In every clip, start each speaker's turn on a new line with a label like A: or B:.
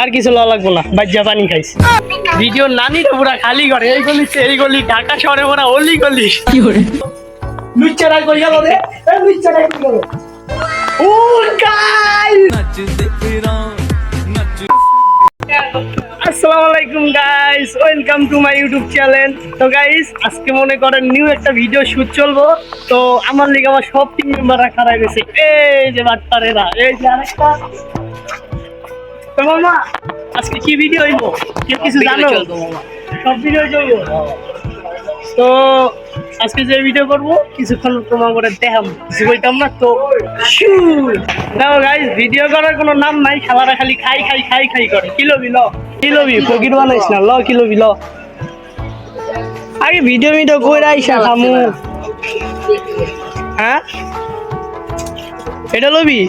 A: আর কিছু লওয়া লাগবো না বাজ্যা পানি খাইছি। ভিডিও নানিটা পুরা খালি করে এই গলি এই গলি ঢাকা শহরে ওরা অলি গলি। কি করে? লুচ্চারা কই গেল রে এই লুচ্চারা কই গেল। ও গাইস আসসালামু আলাইকুম guys welcome to my YouTube channel তো গাইস আজকে মনে করেন নিউ একটা ভিডিও শুট চলবো। তো আমার লিগে আমার সব টিম মেম্বাররা খারাপ গেছে। এই যে বাটপারেরা এই যে আরেকটা। তো মামা আজকে কি ভিডিও হইব? কেউ কিছু জানো? সব ভিডিও চলবো। তো আজকে যে ভিডিও করব কিছুক্ষণ তোমার করে দেখাম কিছু কইতাম না তো। দেখো গাইস ভিডিও করার কোনো নাম নাই খালারা খালি খাই খাই খাই খাই করে। কি লবি ল। কি লবি ফকির বানাইস না ল কি লবি ল। আগে ভিডিও ভিডিও কইরা আইসা হ্যাঁ? এটা লবি?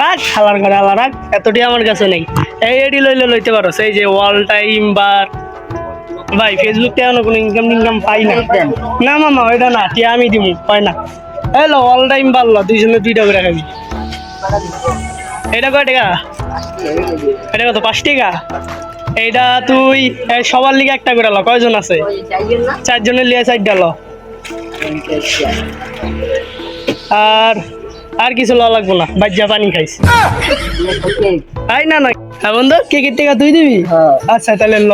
A: রাখ, খালার ঘরে আলা, রাখ। এতটি আমার কাছে নেই। এই এডি লইলে লইতে পারো সেই যে ওয়াল টাইম বার ভাই ফেসবুক এখনও কোনো ইনকাম টিনকাম পাই না। না মামা, ওইটা না। টিয়া আমি দিমু পাই না। হ্যালো অল টাইম বার পারল দুইজনে দুইটা করে খাবি। এটা কয় টাকা? এটা কত, পাঁচ টাকা? এইটা তুই, এই সবার লিগে একটা করে লো। কয়জন আছে? চারজনের লিয়ে চার ডালো আর আর কিছু লওয়া লাগবো না বাজ্যা পানি খাইছি। তাই না না। হ্যাঁ বন্ধু কে কে টাকা তুই দিবি? আচ্ছা তাহলে ল।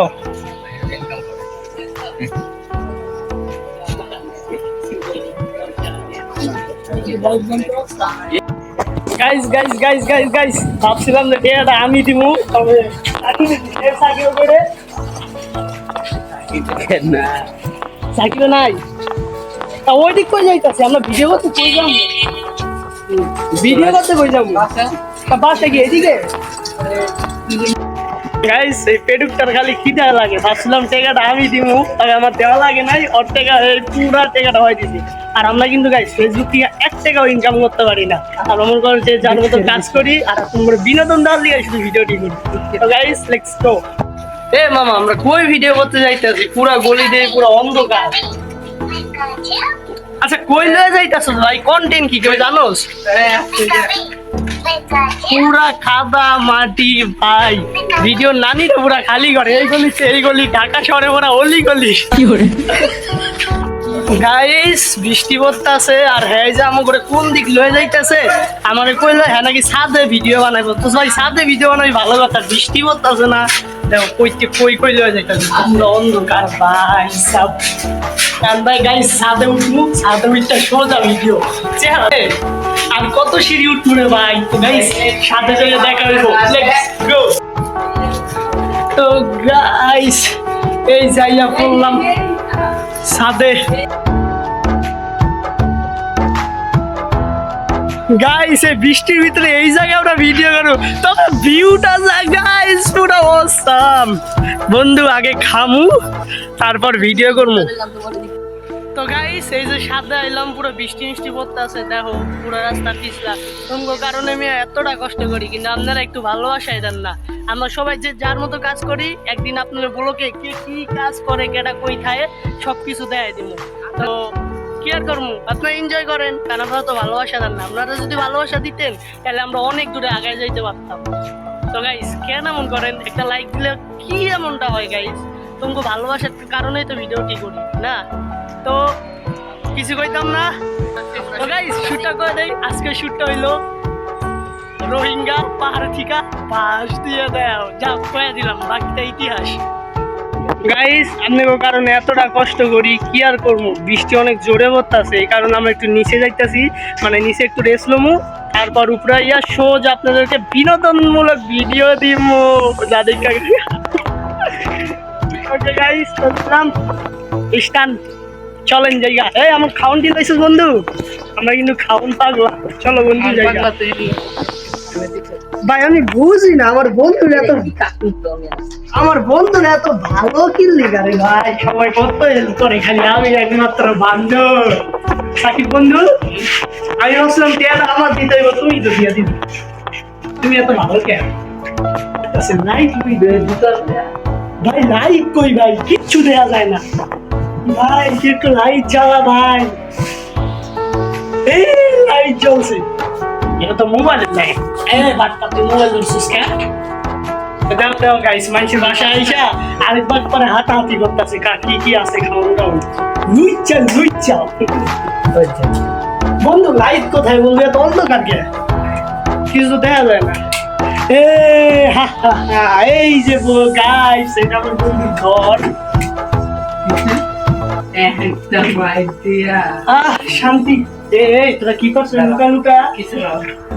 A: Guys guys guys guys guys ভাবছিলাম যে এটা আমি দিমু তবে সাকিব করে। সাকিব নাই। তা ওই দিক কই যাইতাছে? আমরা ভিডিও করতে যাব। ভিডিও করতে কই যাব? বাসা? কি এদিকে? গাইস এই পেডুকটার খালি খিদা লাগে। ভাবছিলাম টেকাটা আমি দিমু তবে আমার দেওয়া লাগে নাই। ওর টেকা এই পুরা টেকাটা হয় দিছি। আর আমরা কিন্তু গাইস ফেসবুক থেকে এক টাকাও ইনকাম করতে পারি না। আর মনে করো যে যার মতো কাজ করি আর তোমার বিনোদন দেওয়ার লিগে শুধু ভিডিওটি করি। তো গাইস লেটস গো এ মামা আমরা কই ভিডিও করতে যাইতেছি? পুরা গলি দিয়ে পুরা অন্ধকার। আচ্ছা কই লয়ে যাইতাছো ভাই? কন্টেন্ট কি কেউ জানোস? পুরা খাদা মাটি ভাই। ভিডিও নানিরা পুরা খালি করে। এই গলি এই গলি ঢাকা শহরে ওরা অলি গলি। কি করে? গাইস বৃষ্টি পড়তাছে আর হ্যাঁ যে আমার করে কোন দিক লয়ে যাইতাছে? আমার কইলো হ্যাঁ নাকি ছাদে ভিডিও বানাইবো? তো ভাই ছাদে ভিডিও বানাই ভালো কথা বৃষ্টি পড়তাছে না। দেখো কইতে কই কই লয়ে যাইতাছে? পুরো অন্ধকার ভাই সব। কারণ ভাই গাইস ছাদে উঠবো ছাদে উঠতে সোজা ভিডিও আর কত সিঁড়ি উঠবো রে ভাই? গাইস সাথে চলে দেখা হইবো। তো গাইস, এই যাইয়া পড়লাম ছাদে গাইস, এই বৃষ্টির ভিতরে এই জায়গায় আমরা ভিডিও করো তবে ভিউটা গাইস, পুরো অসাম। বন্ধু, আগে খামু, তারপর ভিডিও করব। তো গাইস এই যে সাদা এলাম, পুরো বৃষ্টি মিষ্টি পড়তে আছে দেখো, পুরো রাস্তা পিছলা। তোমার কারণে আমি এতটা কষ্ট করি, কিন্তু আপনারা একটু ভালোবাসাই দেন না। আমরা সবাই যে যার মতো কাজ করি, একদিন আপনারা বলোকে কে কি কাজ করে কেটা কই খায় সব কিছু দেয় দিব তো কি আর করব আপনারা এনজয় করেন, কারণ আপনারা তো ভালোবাসা দেন না। আপনারা যদি ভালোবাসা দিতেন, তাহলে আমরা অনেক দূরে আগায় যাইতে পারতাম। তো গাইস কেন এমন করেন? একটা লাইক দিলে কি এমনটা হয় গাইস তোমাকে ভালোবাসার কারণেই তো ভিডিওটি করি, না? তো কিছু কইতাম না। তো গাইস শুটটা করে দেই। আজকে শুটটা হইল রোহিঙ্গা পাহাড় থিকা। পাশ দিয়ে দাও, যা কয়ে দিলাম, বাকিটা ইতিহাস। গাইস আপনাদের কারণে এতটা কষ্ট করি, কি আর করব? বৃষ্টি অনেক জোরে পড়তেছে, এই কারণে আমরা একটু নিচে যাইতাছি। মানে নিচে একটু রেস্ট লমু, তারপর উপরে ইয়া সোজ আপনাদেরকে বিনোদনমূলক ভিডিও দিব যাদের ওকে গাইস চললাম স্টান চলেন জায়গা। এই আমার খাউন দিয়ে লাইছিস বন্ধু? আমরা কিন্তু খাউন পাগলা। চলো বন্ধু জায়গা। ভাই আমি বুঝি না আমার বন্ধু এত আমার বন্ধু এত ভালো কিনলি গারে ভাই। সবাই কত হেল্প করে খালি আমি একমাত্র বান্ধব। সাকিব বন্ধু আমি ভাবছিলাম টিয়াটা আমার দিতে হইব তুমি তো দিয়া দিবি। তুমি এত ভালো কেন? আচ্ছা নাই তুমি ভাই লাইট কই ভাই কিচ্ছু দেয়া যায় না। ভাই একটু লাইট জ্বালা ভাই। এই লাইট জ্বলছে। এটা তো মোবাইলের লাইট এ বাটটা তুই মোবাইল ধরছিস কেন? দাও দাও গাইস মানুষের বাসায় আইসা আরেকবার পরে হাতাহাতি করতেছে। কা কি কি আছে খাওয়ান দাও। লুইচা লুইচা বন্ধু লাইট কোথায় বন্ধু এত অন্ধকার কে? কিছু দেখা যায় না। এ হা হা এই যে গাইস এটা আমার বন্ধুর ঘর।
B: একটা idea.
A: আহ শান্তি এই তোরা কি করছিস লুকা লুকা।
B: কিছু না।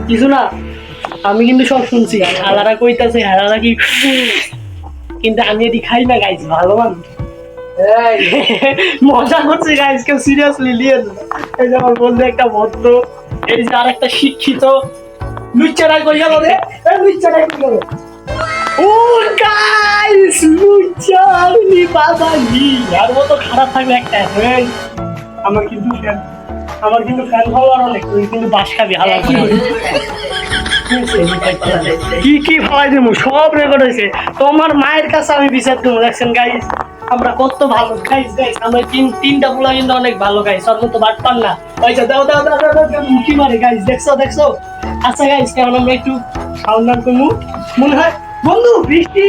A: কিছু না। আমি কিন্তু সব শুনছি। হালারা কইতাছে হালারা কি কিন্তু আমি এটি খাই না গাইজ ভালো মানুষ। মজা করছে গাইজ কেউ সিরিয়াসলি নিয়ে এই যে আমার বন্ধু একটা ভদ্র এই যে আর একটা শিক্ষিত। লুচ্চারাই কই গেল রে? লুচ্চারাই কই গেল? বাবা আর খারাপ থাকবে একটা। আমার কিন্তু ফ্যান আমার কিন্তু ফ্যান অনেক তুই কিন্তু বাস খাবি হালা
B: কি
A: কি দেবো সব রেকর্ড হয়েছে। তোমার মায়ের কাছে আমি বিচার দেবো দেখছেন গাইস আমরা কত ভালো। গাইস গাইস আমরা তিন তিনটা পোলা কিন্তু অনেক ভালো গাইস ওর মতো বাট পান না। আচ্ছা দাও দাও দাও দাও দাও, মুখি মারে গাইস দেখছ দেখছ? আচ্ছা গাইস কেমন আমরা একটু করব। মনে হয় বন্ধু বৃষ্টি?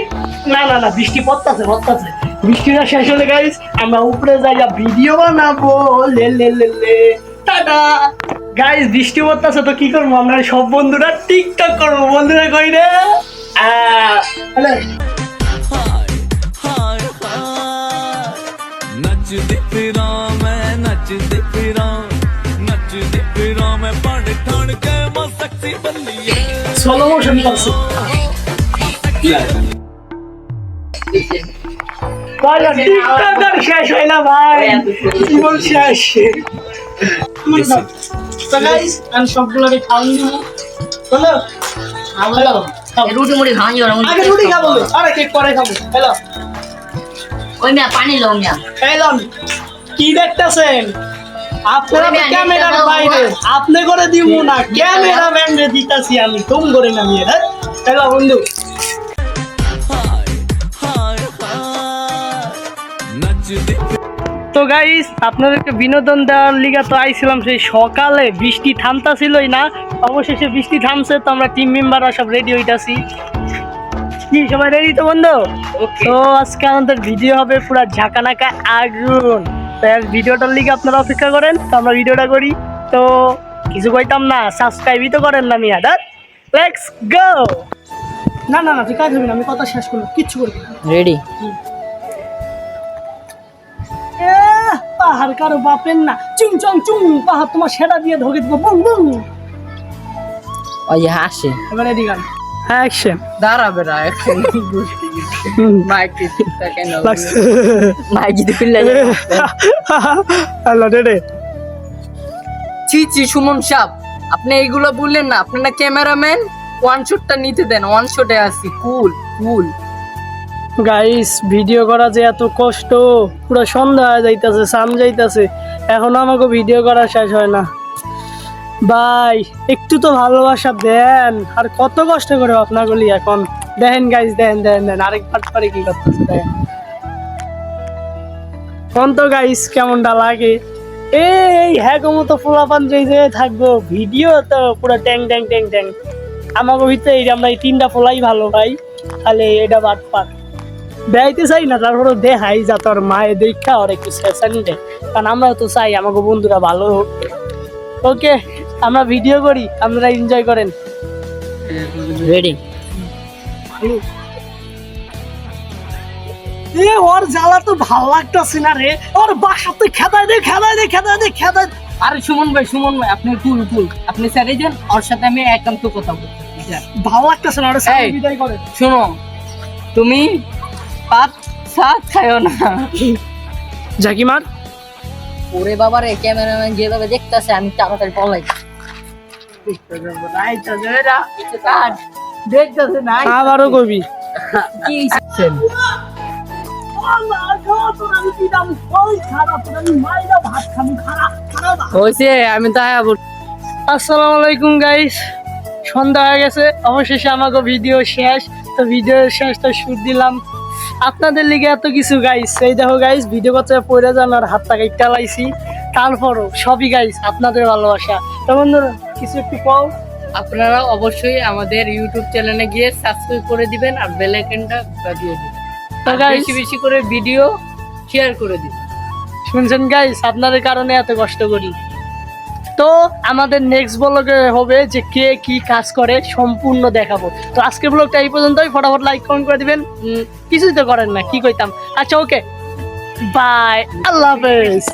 A: না না না বৃষ্টি পড়তেছে পড়তেছে। বৃষ্টিটা শেষ হলে গাইস আমরা উপরে যাই ভিডিও বানাবো। লে লে লে লে। টাটা। গাইস বৃষ্টি পড়তেছে তো কি করব? আমরা সব বন্ধুরা টিকটক করব। বন্ধুরা কই রে?
C: नचते फिरा मैं नचते फिरा नचते फिरा मैं पाड़ ठाण
A: के मैं सच्ची बल्ली টিকটকার শেষ হয় না ভাই। জীবন শেষ। তো গাইস আমি সবগুলোকে বলো। হ্যালো
D: রুটি মুড়ি
A: আগে রুটি খাব। আরে কেক পরে খাব। হ্যালো।
D: ওই মিয়া পানি লো মিয়া।
A: হ্যালো কি দেখতেছেন? আপনারা ক্যামেরার বাইরে। আপনি করে দিব না। ক্যামেরা ম্যানরে দিতাছি আমি। তুম করে নামিয়ে হ্যালো বন্ধু। তো গাইস আপনাদেরকে বিনোদন দেওয়ার লিগা তো আইছিলাম সেই সকালে। বৃষ্টি থামতা থামতাছিলই না অবশেষে বৃষ্টি থামছে তো আমরা টিম মেম্বাররা সব রেডি হইতাছি। কি সবাই রেডি তো বন্ধু? তো আজকে আমাদের ভিডিও হবে পুরো ঝাঁকানাকা আগুন। তো ভিডিওটার লিগে আপনারা অপেক্ষা করেন তো আমরা ভিডিওটা করি। তো কিছু কইতাম না সাবস্ক্রাইবই তো করেন না মিয়া দাদ লেটস গো না না না তুই কাজ হবে না আমি কথা শেষ করলাম কিচ্ছু করবি না।
D: রেডি
A: পাহাড় কারও বাপেন না। চুং চং চুং পাহাড় তোমার সেরা দিয়ে ধকে দিব। Boom boom.
D: ওই হাসে।
A: এবারে দিগান অ্যাকশন
B: দাঁড়াবে না এখন মাইক ঠিকঠাক কেন
D: ভাই যদি খুললে
A: হ্যালো রে
B: ছি ছি সুমন সাপ আপনি এইগুলো বললেন না আপনি না ক্যামেরাম্যান? ওয়ান শটটা নিতে দেন ওয়ান শটে আসি কুল কুল
A: গাইস ভিডিও করা যে এত কষ্ট, পুরো সন্ধ্যা হয়ে যাইতাছে সাম যাইতাছে। এখনও আমাকে ভিডিও করা শেষ হয় না। ভাই, একটু তো ভালোবাসা দেন। আর কত কষ্ট করে আপনাগুলি এখন। দেখেন গাইস দেন দেন দেন আরেক পাট পারে কি করতেছে, দেখেন। কোন তো গাইস কেমনটা লাগে। এই হ্যাঁ মতো ফুলাপান যেই যে থাকব ভিডিও তো পুরো ট্যাং ট্যাং ট্যাং ট্যাং। আমাকে ভিতরে এই আমরা এই তিনটা ফোলাই ভালো, ভাই। তাহলে এটা বাদ পাট বেড়াইতে চাই না তারপরে দেখাই যা তোর মায়ে দেখা ওর একটু সেশন দেয় কারণ আমরাও তো চাই আমাকে বন্ধুরা ভালো হোক। ওকে আমরা ভিডিও করি আপনারা এনজয় করেন।
D: রেডি
A: এ ওর জ্বালা তো ভালো লাগতেছে না রে। ওর বাসাতে খেদাই দে খেদাই দে খেদাই দে খেদাই
B: আরে সুমন ভাই সুমন ভাই আপনি কুল কুল আপনি স্যারে যান ওর সাথে আমি একান্ত কথা চাই।
A: ভালো লাগতেছে না ওরে বিদায় করে
B: শোনো তুমি পাত সাত খায়ও না।
A: জাকিমার?
D: ওরে বাবারে ক্যামেরাম্যান যেভাবে দেখতেছে আমি তাড়াতাড়ি পলাই।
B: দেখতেছে না
A: আবারও কবি।
B: কি হয়েছে আমি তাই
A: আসসালামু আলাইকুম গাইস সন্ধ্যা হয়ে গেছে অবশেষে আমাকে ভিডিও শেষ। তো ভিডিও শেষ তো শুট দিলাম। আপনাদের লিগে এত কিছু গাইস এই দেখো গাইস ভিডিও করতে পড়ে যান আর হাত টাকা টালাইছি। তারপরও সবই গাইস আপনাদের ভালোবাসা। তো বন্ধুরা কিছু একটু কও।
B: আপনারা অবশ্যই আমাদের ইউটিউব চ্যানেলে গিয়ে সাবস্ক্রাইব করে দিবেন আর বেল আইকনটা বাজিয়ে দিবেন। বেশি বেশি করে ভিডিও শেয়ার করে দিবেন।
A: শুনছেন গাইস আপনাদের কারণে এত কষ্ট করি। তো আমাদের নেক্সট ব্লগে হবে যে কে কি কাজ করে সম্পূর্ণ দেখাবো। তো আজকের ব্লগটা এই পর্যন্তই। ফটাফট লাইক কমেন্ট করে দিবেন। কিছুই তো করেন না, কি কইতাম? আচ্ছা ওকে বাই আল্লাহ হাফেজ।